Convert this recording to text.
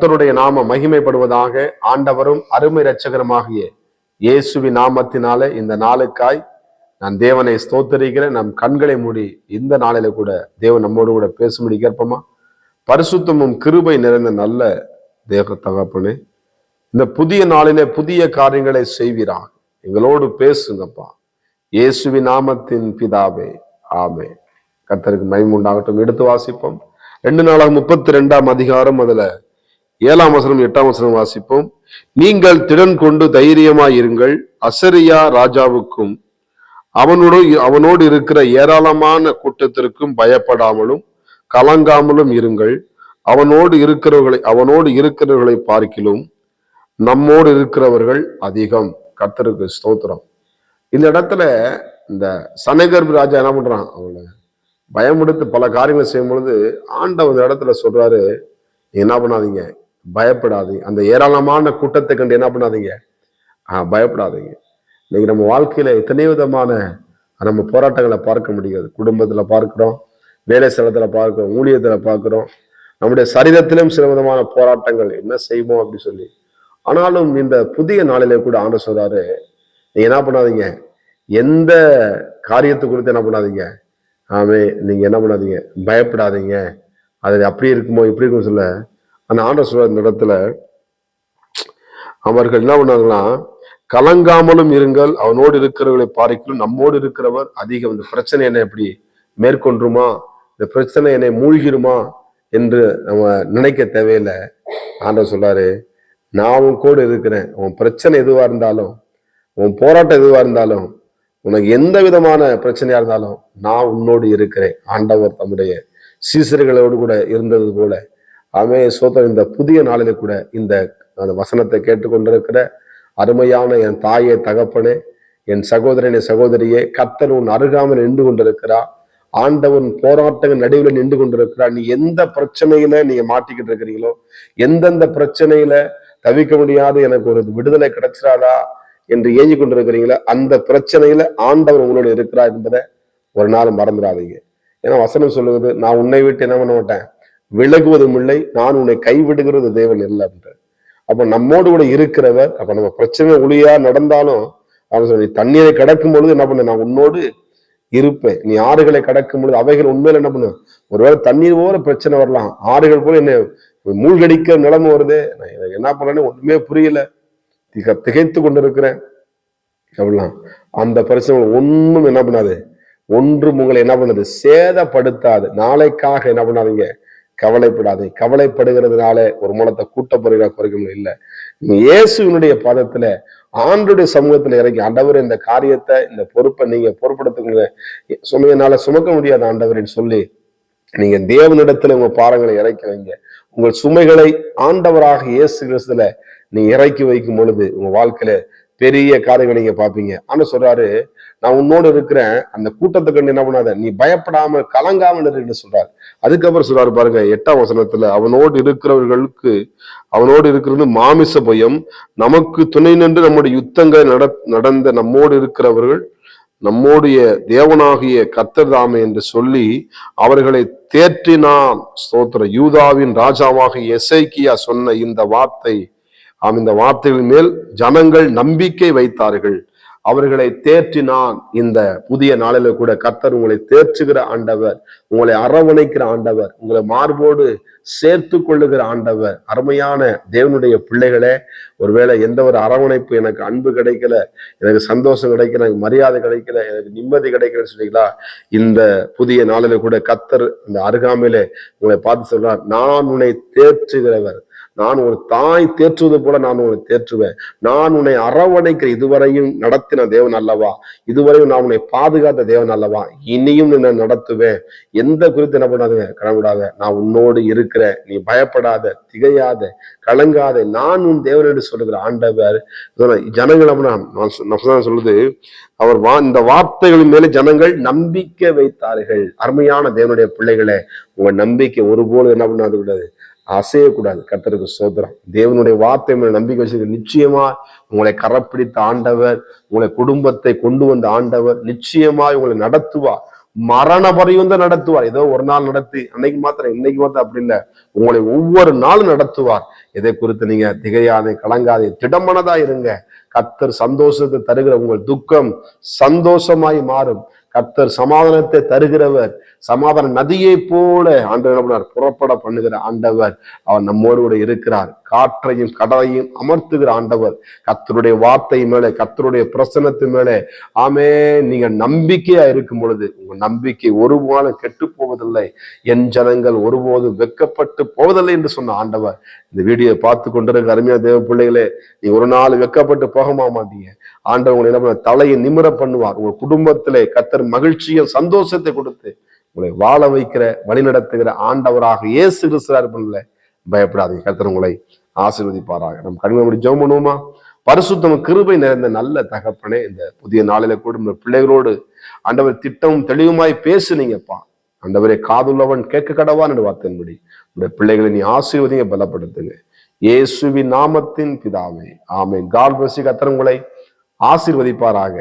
கர்த்தருடைய நாம மகிமைப்படுவதாக ஆண்டவரும் அருமை இரட்சகருமாகிய இயேசுவி நாமத்தினாலே இந்த நாளுக்காய் நான் தேவனை ஸ்தோத்தரிக்கிறேன். நம் கண்களை மூடி இந்த நாளில கூட தேவன் நம்மோடு கூட பேசும்படி கேட்போமா? பரிசுத்தமும் கிருபை நிறைந்த நல்ல தேவ தகப்பனே இந்த புதிய நாளிலே புதிய காரியங்களை செய்வீராக. எங்களோடு பேசுங்கப்பா. இயேசுவி நாமத்தின் பிதாவே ஆமே கர்த்தருக்கு மகிமை உண்டாகட்டும். எடுத்து வாசிப்போம். ரெண்டு நாளாக முப்பத்தி ரெண்டாம் அதிகாரம் அதுல ஏழாம் வசனம் எட்டாம் வசனம் வாசிப்போம். நீங்கள் திடன் கொண்டு தைரியமாய் இருங்கள் அசரியா ராஜாவுக்கும் அவனோடு அவனோடு இருக்கிற ஏராளமான கூட்டத்திற்கும் பயப்படாமலும் கலங்காமலும் இருங்கள். அவனோடு இருக்கிறவர்களை அவனோடு இருக்கிறவர்களை பார்க்கிலும் நம்மோடு இருக்கிறவர்கள் அதிகம். கர்த்தருக்கு ஸ்தோத்திரம். இந்த இடத்துல இந்த சனகர்பு ராஜா என்ன பண்றான்? அவனை பயமுடுத்து பல காரியங்களை செய்யும் பொழுது ஆண்டவன் இடத்துல சொல்றாரு என்ன பண்ணாதீங்க? பயப்படாதீங்க. அந்த ஏராளமான கூட்டத்தை கண்டு என்ன பண்ணாதீங்க? ஆஹ் பயப்படாதீங்க. இன்னைக்கு நம்ம வாழ்க்கையில எத்தனை விதமான நம்ம போராட்டங்களை பார்க்க முடியாது குடும்பத்துல பார்க்கிறோம் வேலை ஸ்தலத்துல பார்க்கிறோம் ஊழியத்துல பார்க்கிறோம். நம்முடைய சரீரத்திலும் சில விதமான போராட்டங்கள் என்ன செய்வோம் அப்படின்னு சொல்லி. ஆனாலும் இந்த புதிய நாளிலே கூட ஆண்டு சொல்றாரு நீங்க என்ன பண்ணாதீங்க? எந்த காரியத்தை குறித்து என்ன பண்ணாதீங்க? ஆமே நீங்க என்ன பண்ணாதீங்க? பயப்படாதீங்க. அது அப்படி இருக்குமோ இப்படி இருக்கும் சொல்ல அந்த ஆண்டவர் சொல்ற இந்த இடத்துல அவர்கள் என்ன பண்ணாங்கன்னா கலங்காமலும் இருங்கள் அவனோடு இருக்கிறவர்களை பாரிக்கலும் நம்மோடு இருக்கிறவர் அதிகம். இந்த பிரச்சனை என்ன எப்படி மேற்கொண்டுருமா இந்த பிரச்சனை என்னை மூழ்கிருமா என்று நம்ம நினைக்க தேவையில்லை. ஆண்டவர் சொல்றாரு நான் உன் கூட இருக்கிறேன். உன் பிரச்சனை எதுவா இருந்தாலும் உன் போராட்டம் எதுவா இருந்தாலும் உனக்கு எந்த விதமான பிரச்சனையா இருந்தாலும் நான் உன்னோடு இருக்கிறேன். ஆண்டவர் தம்முடைய சீசர்களோடு கூட இருந்தது போல. ஆமே சோதர் இந்த புதிய நாளில கூட இந்த அந்த வசனத்தை கேட்டுக்கொண்டிருக்கிற அருமையான என் தாயே தகப்பனே என் சகோதரனே சகோதரியே கர்த்தர் உன் அருகாமல் நின்று கொண்டிருக்கிறா. ஆண்டவன் போராட்டங்கள் நடுவில் நின்று கொண்டிருக்கிறா. நீ எந்த பிரச்சனையில நீங்க மாட்டிக்கிட்டு இருக்கிறீங்களோ எந்தெந்த பிரச்சனையில தவிக்க முடியாது எனக்கு ஒரு விடுதலை கிடைச்சிடாதா என்று ஏங்கி கொண்டிருக்கிறீங்களோ அந்த பிரச்சனையில ஆண்டவர் உங்களோட இருக்கிறா என்பதை ஒரு நாள் மறந்துடாதீங்க. ஏன்னா வசனம் சொல்லுவது நான் உன்னை விட்டு என்ன பண்ண மாட்டேன்? விலகுவதும் இல்லை நான் உன்னை கைவிடுகிறது தேவன் இல்லை அப்படின்ற அப்ப நம்மோடு கூட இருக்கிறவர் அப்ப நம்ம பிரச்சனை ஒளியா நடந்தாலும் அவன் சொல்லி தண்ணீரை கடக்கும் பொழுது என்ன பண்ண? நான் உன்னோடு இருப்பேன். நீ ஆறுகளை கடக்கும் பொழுது அவைகள் உண்மையில என்ன பண்ணுவேன் ஒருவேளை தண்ணீர் போல பிரச்சனை வரலாம். ஆறுகள் போல என்ன மூழ்கடிக்க நிலைமை வருது. நான் எனக்கு என்ன பண்ணேன்னு ஒண்ணுமே புரியல. திக திகைத்து கொண்டிருக்கிறேன். அப்படிலாம். அந்த பிரச்சனை ஒன்றும் என்ன பண்ணாது. ஒன்றும் உங்களை என்ன பண்ணுது? சேதப்படுத்தாது. நாளைக்காக என்ன பண்ணாதீங்க. கவலைப்படாது. கவலைப்படுகிறதுனால ஒரு மூலத்தை கூட்ட போறீங்க குறைக்க முடியும் இல்ல. நீங்க இயேசுவினுடைய பாதத்துல ஆண்டுடைய சமூகத்துல இறங்கி ஆண்டவர் இந்த காரியத்தை இந்த பொறுப்பை நீங்க பொறுப்படுத்துங்க சுமையினால சுமக்க முடியாத ஆண்டவரின்னு சொல்லி நீங்க தேவனிடத்துல உங்க பாரங்களை இறக்கி வைங்க. உங்கள் சுமைகளை ஆண்டவராக இயேசு கிறிஸ்துல நீ இறக்கி வைக்கும் பொழுது உங்க வாழ்க்கையில பெரிய காரியங்களை நீங்க பாப்பீங்க ஆனா சொல்றாரு நான் உன்னோடு இருக்கிறேன். அந்த கூட்டத்தை கண்டு என்ன பண்ணாத? நீ பயப்படாமல் கலங்காமல் இருக்குன்னு சொல்றாரு. அதுக்கப்புறம் சொல்றாரு பாருங்க எட்டாம் வசனத்துல அவனோடு இருக்கிறவர்களுக்கு அவனோடு இருக்கிறது மாமிச பயம். நமக்கு துணை நின்று நம்முடைய யுத்தங்கள் நட நடந்த நம்மோடு இருக்கிறவர்கள் நம்முடைய தேவனாகிய கர்த்தர் தாமே என்று சொல்லி அவர்களை தேற்றினான் ஸ்தோத்திர யூதாவின் ராஜாவாக எசைக்கியா சொன்ன இந்த வார்த்தை ஆம் இந்த வார்த்தைகள் மேல் ஜனங்கள் நம்பிக்கை வைத்தார்கள். அவர்களை தேற்றினான் இந்த புதிய நாளில கூட கர்த்தர் உங்களை தேற்றுகிற ஆண்டவர் உங்களை அரவணைக்கிற ஆண்டவர் உங்களை மார்போடு சேர்த்து கொள்ளுகிற ஆண்டவர் அருமையான தேவனுடைய பிள்ளைகளே ஒருவேளை எந்த ஒரு அரவணைப்பு எனக்கு அன்பு கிடைக்கல எனக்கு சந்தோஷம் கிடைக்கல எனக்கு மரியாதை கிடைக்கல எனக்கு நிம்மதி கிடைக்கலன்னு சொன்னீங்களா? இந்த புதிய நாளில கூட கத்தர் இந்த அருகாமையில உங்களை பார்த்து சொல்றார் நான் உன்னை தேற்றுகிறவர். நான் ஒரு தாய் தேற்றுவது போல நான் உன்னை தேற்றுவேன். நான் உன்னை அரவணைக்கிற இதுவரையும் நடத்தின தேவன் அல்லவா? இதுவரையும் நான் உன்னை பாதுகாத்த தேவன் அல்லவா? இனியும் நான் நடத்துவேன். எந்த குறித்து என்ன பண்ணாதுங்க? கிளம்பிடாத நான் உன்னோடு இருக்கிற நீ பயப்படாத திகையாத கலங்காத நான் உன் தேவன் என்று சொல்லுகிற ஆண்டவர் ஜனங்கள் அப்படின்னா நான் சொல்லுது அவர் வா இந்த வார்த்தைகளின் மேலே ஜனங்கள் நம்பிக்கை வைத்தார்கள். அருமையான தேவனுடைய பிள்ளைகளை உங்க நம்பிக்கை ஒருபோல என்ன பண்ணாது கூடாது. அசையக்கூடாது. கத்தருக்கு சோதரம் தேவனுடைய வார்த்தை மேல நம்பிக்கை வச்சிருக்க நிச்சயமா உங்களை கரப்பிடித்த ஆண்டவர் உங்களை குடும்பத்தை கொண்டு வந்த ஆண்டவர் நிச்சயமா உங்களை நடத்துவா மரண பரியந்தம் நடத்துவார். ஏதோ ஒரு நாள் நடத்தி அன்னைக்கு மாத்திரம் இன்னைக்கு மாத்திரம் அப்படி இல்லை. உங்களை ஒவ்வொரு நாளும் நடத்துவார். இதை குறித்து நீங்க திகையாதே கலங்காதே திடமனதா இருங்க. கத்தர் சந்தோஷத்தை தருகிற உங்கள் துக்கம் சந்தோஷமாய் மாறும். கர்த்தர் சமாதானத்தை தருகிறவர். சமாதான நதியை போல ஆண்டவர் என்ன பண்ணார் புறப்பட பண்ணுகிற ஆண்டவர் அவர் நம்மோடு கூட இருக்கிறார். காற்றையும் கடலையும் அமர்த்துகிற ஆண்டவர் கத்தருடைய வார்த்தை மேலே கத்தருடைய பிரசனத்து மேலே. ஆமே நீங்க நம்பிக்கையா இருக்கும் பொழுது உங்க நம்பிக்கை ஒருபோதும் கெட்டு போவதில்லை. என் ஜனங்கள் ஒருபோதும் வெக்கப்பட்டு போவதில்லை என்று சொன்ன ஆண்டவர். இந்த வீடியோ பார்த்து கொண்டிருக்க அருமையா தேவ பிள்ளைகளே நீ ஒரு நாள் வெக்கப்பட்டு போகமா மாட்டீங்க. ஆண்டவங்களை என்ன பண்ண தலையை நிமிர பண்ணுவார். உங்க குடும்பத்திலே கத்தர் மகிழ்ச்சியும் சந்தோஷத்தை கொடுத்து உங்களை வாழ வைக்கிற வழி நடத்துகிற ஆண்டவராக இயேசு கிறிஸ்துவார் பண்ணல பயப்படாதீங்க. கத்தர் உங்களை ஆசீர்வதிப்பாராக. நம்ம கண்மை முடி ஜெபம் பண்ணுவோமா? பரிசுத்தம் கிருபை நிறைந்த நல்ல தகப்பனே இந்த புதிய நாளில கூட இந்த பிள்ளைகளோடு ஆண்டவர் திட்டமும் தெளிவுமாய் பேசுனீங்கப்பா. ஆண்டவரே காதுள்ளவன் கேட்க கடவான் என்று வார்த்தையின்படி உடைய பிள்ளைகளை நீ ஆசீர்வதிங்க பலப்படுத்துங்க. இயேசுவி நாமத்தின் பிதாவே. ஆமே கால் பசி கத்திரங்களை உங்களை ஆசிர்வதிப்பாராக.